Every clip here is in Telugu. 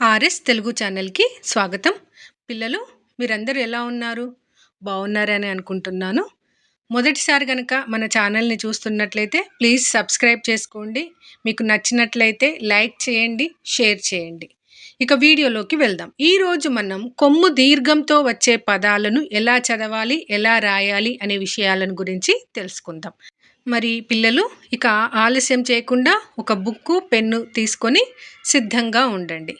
ఆర్ఎస్ తెలుగు ఛానల్కి స్వాగతం. పిల్లలు మీరందరూ ఎలా ఉన్నారు? బాగున్నారని అనుకుంటున్నాను. మొదటిసారి కనుక మన ఛానల్ని చూస్తున్నట్లయితే ప్లీజ్ సబ్స్క్రైబ్ చేసుకోండి. మీకు నచ్చినట్లయితే లైక్ చేయండి షేర్ చేయండి. ఇక వీడియోలోకి వెళ్దాం. ఈరోజు మనం కొమ్ము దీర్ఘంతో వచ్చే పదాలను ఎలా చదవాలి ఎలా రాయాలి అనే విషయాలను గురించి తెలుసుకుందాం. మరి పిల్లలు ఇక ఆలస్యం చేయకుండా ఒక బుక్కు పెన్ను తీసుకొని సిద్ధంగా ఉండండి.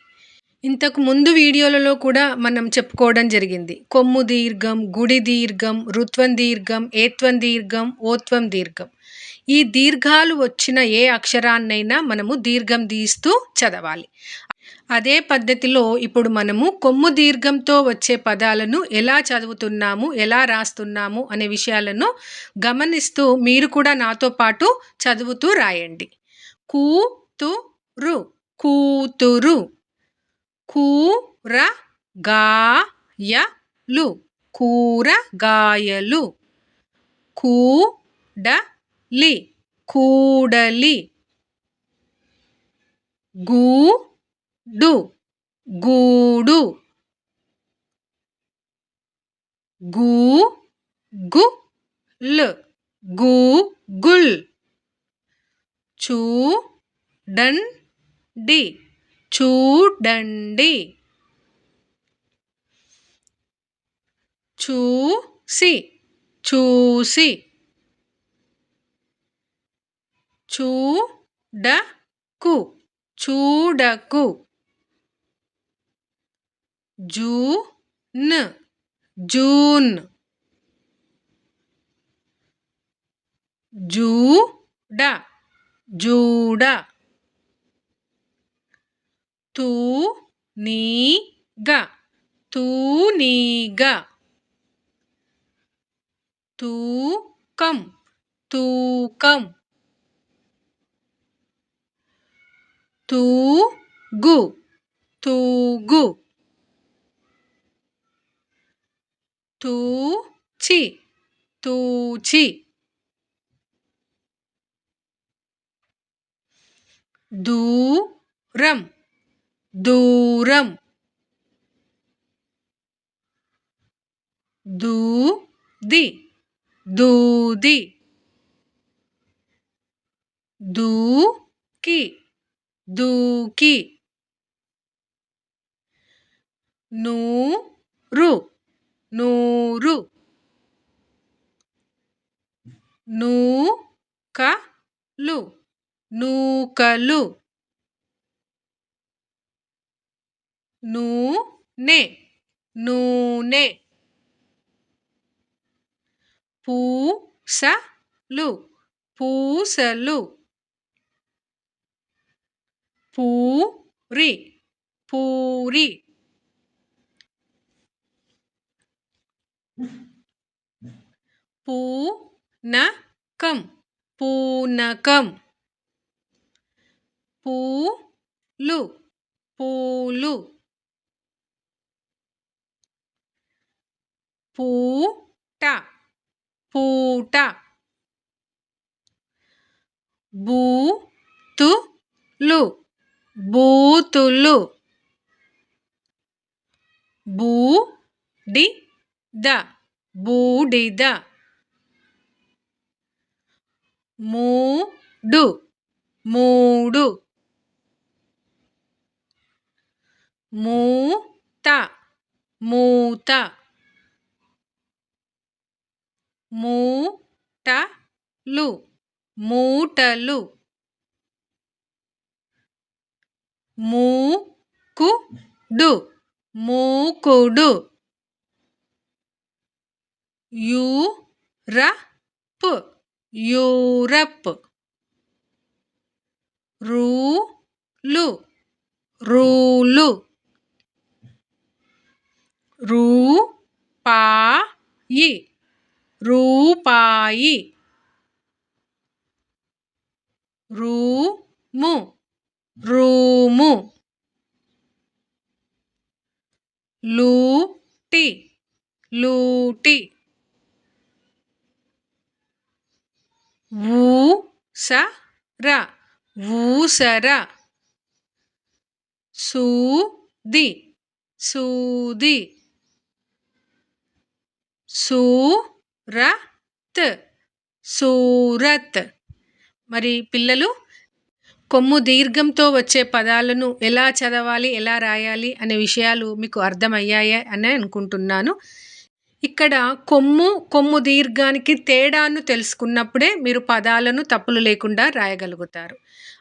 ఇంతకు ముందు వీడియోలలో కూడా మనం చెప్పుకోవడం జరిగింది. కొమ్ము దీర్ఘం గుడి దీర్ఘం రుత్వం దీర్ఘం ఏత్వం దీర్ఘం ఓత్వం దీర్ఘం. ఈ దీర్ఘాలు వచ్చిన ఏ అక్షరాన్నైనా మనము దీర్ఘం తీస్తూ చదవాలి. అదే పద్ధతిలో ఇప్పుడు మనము కొమ్ము దీర్ఘంతో వచ్చే పదాలను ఎలా చదువుతున్నాము ఎలా రాస్తున్నాము అనే విషయాలను గమనిస్తూ మీరు కూడా నాతో పాటు చదువుతూ రాయండి. కూతురు కూతురు కూరగాయలు. కూరగాయలు. కూడలి. కూడలి. గూడు. గూడు. గూగుల్. గూగుల్. చూడండి. చూడండి. చూసి చూసి. చూడకు చూడకు. June June. జూడ జూడ. ತೂನೀಗ ತೂನೀಗ ತೂಕಂ ತೂಕಂ ತೂಗು ತೂಗು ತೂಚಿ ತೂಚಿ ದೂರಂ దూరం. దూది. దూది. దూకి. దూకి. నూరు. నూరు. నూకలు. నూకలు. నూనె. నూనె. పూసలు. పూసలు. పూరి. పూరి. పూనకం. పూనకం. పూలు. పూలు. పూట పూట. బూతులు బూతులు. బూడిద బూడిద. మూడు మూడు. మూత మూత. మూటలు. మూటలు. మూకుడు. మూకుడు. యూరప్. యూరప్. రూలు. రూలు. రూపాయి. రూపాయి. రూము. రూము. లూటి. లూటి. ఊసర. ఊసర. సూది. సూది. సూ రత్ సూరత్. మరి పిల్లలు కొమ్ము దీర్ఘంతో వచ్చే పదాలను ఎలా చదవాలి ఎలా రాయాలి అనే విషయాలు మీకు అర్థమయ్యాయి అని అనుకుంటున్నాను. ఇక్కడ కొమ్ము కొమ్ము దీర్ఘానికి తేడాను తెలుసుకున్నప్పుడే మీరు పదాలను తప్పులు లేకుండా రాయగలుగుతారు.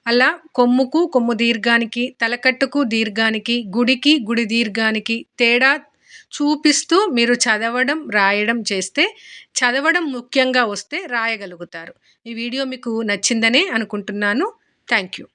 అలా కొమ్ముకు కొమ్ము దీర్ఘానికి తలకట్టుకు దీర్ఘానికి గుడికి గుడి దీర్ఘానికి తేడా చూపిస్తూ మీరు చదవడం రాయడం చేస్తే చదవడం ముఖ్యంగా వస్తే రాయగలుగుతారు. ఈ వీడియో మీకు నచ్చిందనే అనుకుంటున్నాను. Thank you